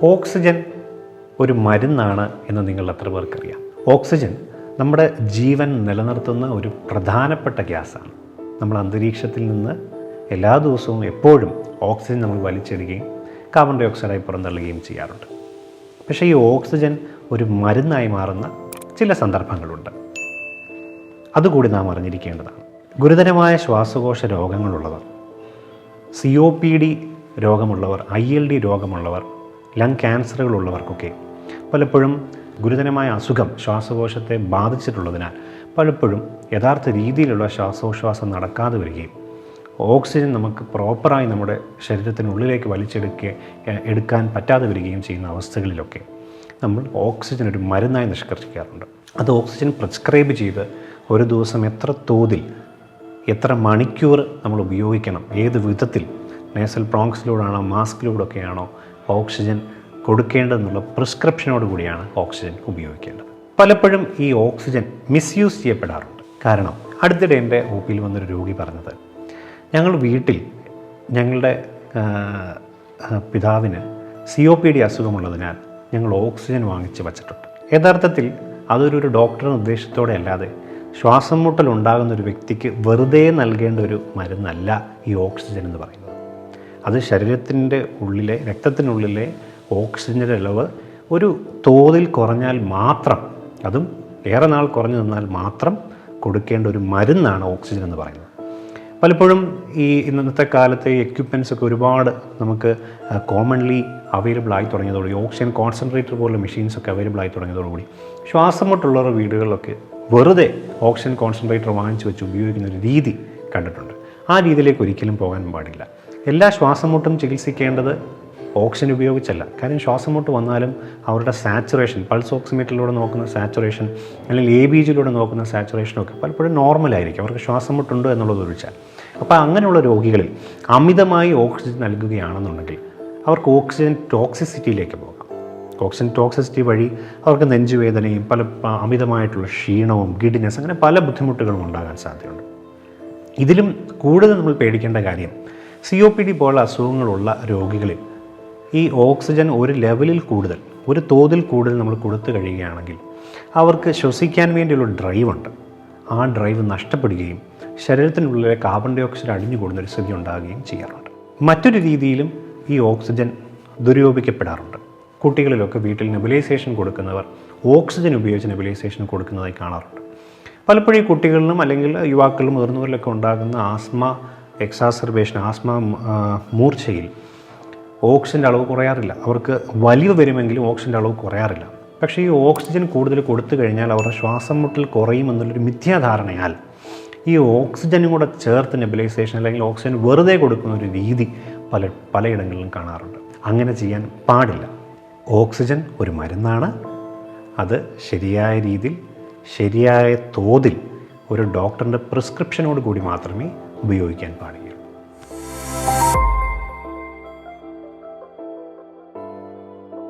Oxygen ഒരു മരുന്നാണ് എന്ന് നിങ്ങൾ എത്ര പേർക്കറിയാം ഓക്സിജൻ നമ്മുടെ ജീവൻ നിലനിർത്തുന്ന ഒരു പ്രധാനപ്പെട്ട ഗ്യാസാണ്. നമ്മൾ അന്തരീക്ഷത്തിൽ നിന്ന് എല്ലാ ദിവസവും എപ്പോഴും ഓക്സിജൻ നമ്മൾ വലിച്ചെടുക്കുകയും കാർബൺ ഡൈ ഓക്സൈഡായി പുറന്തള്ളുകയും ചെയ്യാറുണ്ട്. പക്ഷേ ഈ ഓക്സിജൻ ഒരു മരുന്നായി മാറുന്ന ചില സന്ദർഭങ്ങളുണ്ട്. അതുകൂടി നാം അറിഞ്ഞിരിക്കേണ്ടതാണ്. ഗുരുതരമായ ശ്വാസകോശ രോഗങ്ങളുള്ളവർ സി ഒ പി ഡി രോഗമുള്ളവർ ഐ എൽ ഡി രോഗമുള്ളവർ ലങ് ക്യാൻസറുകളുള്ളവർക്കൊക്കെ പലപ്പോഴും ഗുരുതരമായ അസുഖം ശ്വാസകോശത്തെ ബാധിച്ചിട്ടുള്ളതിനാൽ പലപ്പോഴും യഥാർത്ഥ രീതിയിലുള്ള ശ്വാസോച്ഛ്വാസം നടക്കാതെ വരികയും ഓക്സിജൻ നമുക്ക് പ്രോപ്പറായി നമ്മുടെ ശരീരത്തിനുള്ളിലേക്ക് വലിച്ചെടുക്കുക എടുക്കാൻ പറ്റാതെ വരികയും ചെയ്യുന്ന അവസ്ഥകളിലൊക്കെ നമ്മൾ ഓക്സിജൻ ഒരു മരുന്നായി നിഷ്കർഷിക്കാറുണ്ട്. അത് ഓക്സിജൻ പ്രിസ്ക്രൈബ് ചെയ്ത് ഒരു ദിവസം എത്ര തോതിൽ എത്ര മണിക്കൂർ നമ്മൾ ഉപയോഗിക്കണം ഏത് വിധത്തിൽ നേസൽ പ്രോങ്സിലൂടെയാണോ മാസ്കിലൂടെയൊക്കെയാണോ ഓക്സിജൻ കൊടുക്കേണ്ടതെന്നുള്ള പ്രിസ്ക്രിപ്ഷനോട് കൂടിയാണ് ഓക്സിജൻ ഉപയോഗിക്കേണ്ടത്. പലപ്പോഴും ഈ ഓക്സിജൻ മിസ്യൂസ് ചെയ്യപ്പെടാറുണ്ട്. കാരണം അടുത്തിടെ എന്റെ ഒ പിയിൽ വന്നൊരു രോഗി പറഞ്ഞത് ഞങ്ങൾ വീട്ടിൽ ഞങ്ങളുടെ പിതാവിന് സി ഒ പി ഡി അസുഖമുള്ളതിനാൽ ഞങ്ങൾ ഓക്സിജൻ വാങ്ങിച്ച് വച്ചിട്ടുണ്ട്. യഥാർത്ഥത്തിൽ അതൊരു ഡോക്ടർ നിർദ്ദേശത്തോടെ അല്ലാതെ ശ്വാസം മുട്ടൽ ഉണ്ടാകുന്ന ഒരു വ്യക്തിക്ക് വെറുതെ നൽകേണ്ട ഒരു മരുന്നല്ല ഈ ഓക്സിജൻ എന്ന് പറയുന്നത്. അത് ശരീരത്തിന്റെ ഉള്ളിലെ രക്തത്തിനുള്ളിലെ ഓക്സിജന്റെ അളവ് ഒരു തോതിൽ കുറഞ്ഞാൽ മാത്രം അതും ഏറെ നാൾ കുറഞ്ഞു നിന്നാൽ മാത്രം കൊടുക്കേണ്ട ഒരു മരുന്നാണ് ഓക്സിജൻ എന്ന് പറയുന്നത്. പലപ്പോഴും ഈ ഇന്നത്തെ കാലത്തെ എക്യുപ്മെന്റ്സ് ഒക്കെ ഒരുപാട് നമുക്ക് കോമൺലി അവൈലബിൾ ആയി തുടങ്ങിയതോടുകൂടി ഓക്സിജൻ കോൺസെൻട്രേറ്റർ പോലുള്ള മെഷീൻസ് ഒക്കെ അവൈലബിൾ ആയി തുടങ്ങിയതോടുകൂടി ശ്വാസം മുട്ടുള്ളവരുടെ വീടുകളിലൊക്കെ വെറുതെ ഓക്സിജൻ കോൺസെൻട്രേറ്റർ വാങ്ങിച്ച് വെച്ച് ഉപയോഗിക്കുന്ന ഒരു രീതി കണ്ടിട്ടുണ്ട്. ആ രീതിയിലേക്ക് ഒരിക്കലും പോകാൻ പാടില്ല. എല്ലാ ശ്വാസം മുട്ടും ചികിത്സിക്കേണ്ടത് ഓക്സിജൻ ഉപയോഗിച്ചല്ല. കാര്യം ശ്വാസം മുട്ട് വന്നാലും അവരുടെ സാച്ചുറേഷൻ പൾസ് ഓക്സിമീറ്ററിലൂടെ നോക്കുന്ന സാച്ചുറേഷൻ അല്ലെങ്കിൽ എ ബി ജിയിലൂടെ നോക്കുന്ന സാച്ചുറേഷനൊക്കെ പലപ്പോഴും നോർമലായിരിക്കും അവർക്ക് ശ്വാസം മുട്ടുണ്ട് എന്നുള്ളത് ഒഴിച്ചാൽ അപ്പോൾ അങ്ങനെയുള്ള രോഗികളിൽ അമിതമായി ഓക്സിജൻ നൽകുകയാണെന്നുണ്ടെങ്കിൽ അവർക്ക് ഓക്സിജൻ ടോക്സിസിറ്റിയിലേക്ക് പോകാം. ഓക്സിജൻ ടോക്സിസിറ്റി വഴി അവർക്ക് നെഞ്ചുവേദനയും പല അമിതമായിട്ടുള്ള ക്ഷീണവും ഗിഡിനെസ് അങ്ങനെ പല ബുദ്ധിമുട്ടുകളും ഉണ്ടാകാൻ സാധ്യതയുണ്ട്. ഇതിലും കൂടുതൽ നമ്മൾ പേടിക്കേണ്ട കാര്യം സി ഒ പി ഡി പോലുള്ള അസുഖങ്ങളുള്ള രോഗികളിൽ ഈ ഓക്സിജൻ ഒരു ലെവലിൽ കൂടുതൽ ഒരു തോതിൽ കൂടുതൽ നമ്മൾ കൊടുത്തു കഴിയുകയാണെങ്കിൽ അവർക്ക് ശ്വസിക്കാൻ വേണ്ടിയുള്ള ഡ്രൈവുണ്ട്. ആ ഡ്രൈവ് നഷ്ടപ്പെടുകയും ശരീരത്തിനുള്ളിലെ കാർബൺ ഡൈ ഓക്സൈഡ് അടിഞ്ഞു കൂടുന്നൊരു സ്ഥിതി ഉണ്ടാകുകയും ചെയ്യാറുണ്ട്. മറ്റൊരു രീതിയിലും ഈ ഓക്സിജൻ ദുരുപയോഗിക്കപ്പെടാറുണ്ട്. കുട്ടികളിലൊക്കെ വീട്ടിൽ നെബുലൈസേഷൻ കൊടുക്കുന്നവർ ഓക്സിജൻ ഉപയോഗിച്ച് നെബുലൈസേഷൻ കൊടുക്കുന്നതായി കാണാറുണ്ട്. പലപ്പോഴും ഈ കുട്ടികളിലും അല്ലെങ്കിൽ യുവാക്കളിലും മുതിർന്നവരിലൊക്കെ ഉണ്ടാകുന്ന ആസ്മ എക്സാസർബേഷൻ ആസ്മ മൂർച്ചയിൽ ഓക്സിജന്റെ അളവ് കുറയാറില്ല. അവർക്ക് വലിവ് വരുമെങ്കിലും ഓക്സിജന്റെ അളവ് കുറയാറില്ല. പക്ഷേ ഈ ഓക്സിജൻ കൂടുതൽ കൊടുത്തു കഴിഞ്ഞാൽ അവരുടെ ശ്വാസം മുട്ടൽ കുറയുമെന്നുള്ളൊരു മിഥ്യാധാരണയാൽ ഈ ഓക്സിജനും കൂടെ ചേർത്ത് നെബിലൈസേഷൻ അല്ലെങ്കിൽ ഓക്സിജൻ വെറുതെ കൊടുക്കുന്ന ഒരു രീതി പല പലയിടങ്ങളിലും കാണാറുണ്ട്. അങ്ങനെ ചെയ്യാൻ പാടില്ല. ഓക്സിജൻ ഒരു മരുന്നാണ്. അത് ശരിയായ രീതിയിൽ ശരിയായ തോതിൽ ഒരു ഡോക്ടറിന്റെ പ്രിസ്ക്രിപ്ഷനോട് കൂടി മാത്രമേ ഉപയോഗിക്കാൻ പാടില്ല.